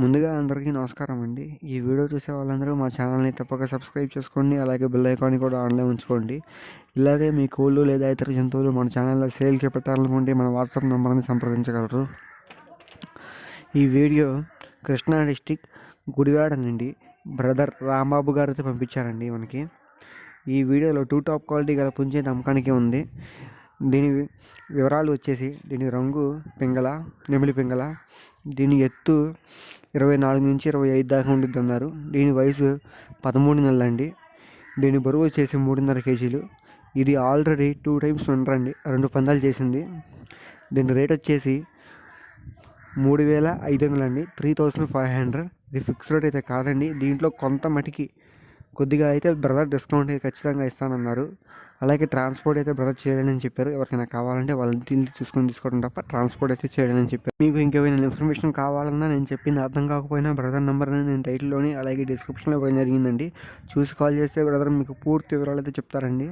ముందుగా అందరికీ నమస్కారం అండి. ఈ వీడియో చూసే వాళ్ళందరూ మా ఛానల్ని తప్పక సబ్స్క్రైబ్ చేసుకోండి అలాగే బెల్ ఐకాన్ని కూడా ఆన్లో ఉంచుకోండి. ఇలాగే మీ కోళ్ళు లేదా ఇతర జంతువులు మన ఛానల్లో సేల్కి పెట్టాలనుకుంటే మన వాట్సాప్ నెంబర్ని సంప్రదించగలరు. ఈ వీడియో కృష్ణా డిస్టిక్ గుడివాడ నుండి బ్రదర్ రాంబాబు గారితో పంపించారండి మనకి. ఈ వీడియోలో టూ టాప్ క్వాలిటీ గల పుంజే అమ్మకానికి ఉంది. దీని వివరాలు వచ్చేసి దీని రంగు పింగళ నెమిలి పింగళ. దీని ఎత్తు ఇరవై నాలుగు నుంచి ఇరవై ఐదు దాకా ఉండిద్ది అన్నారు. దీని వయసు పదమూడు నెలలండి. దీని బరువు వచ్చేసి మూడున్నర కేజీలు. ఇది ఆల్రెడీ టూ టైమ్స్ అండి రెండు పందాలు చేసింది. దీని రేట్ వచ్చేసి మూడు వేల ఐదు వందలు అండి త్రీ థౌసండ్ ఫైవ్ హండ్రెడ్. ఇది ఫిక్స్ రేట్ అయితే కాదండి. దీంట్లో కొంత మటుకి కొద్దిగా అయితే బ్రదర్ డిస్కౌంట్ ఖచ్చితంగా ఇస్తానన్నారు. అలాగే ట్రాన్స్పోర్ట్ అయితే బ్రదర్ చేయడని చెప్పారు. ఎవరికైనా కావాలంటే వాళ్ళ ఇంటిని చూసుకొని తీసుకోవడం తప్ప ట్రాన్స్పోర్ట్ అయితే చేయడని చెప్పారు. మీకు ఇంకేమైనా ఇన్ఫర్మేషన్ కావాలన్నా నేను చెప్పింది అర్థం కాకపోయినా బ్రదర్ నెంబర్ని నేను టైటిల్లోని అలాగే డిస్క్రిప్షన్లో ఇవ్వడం జరిగిందండి. చూసి కాల్ చేస్తే బ్రదర్ మీకు పూర్తి వివరాలు అయితే చెప్తారండి.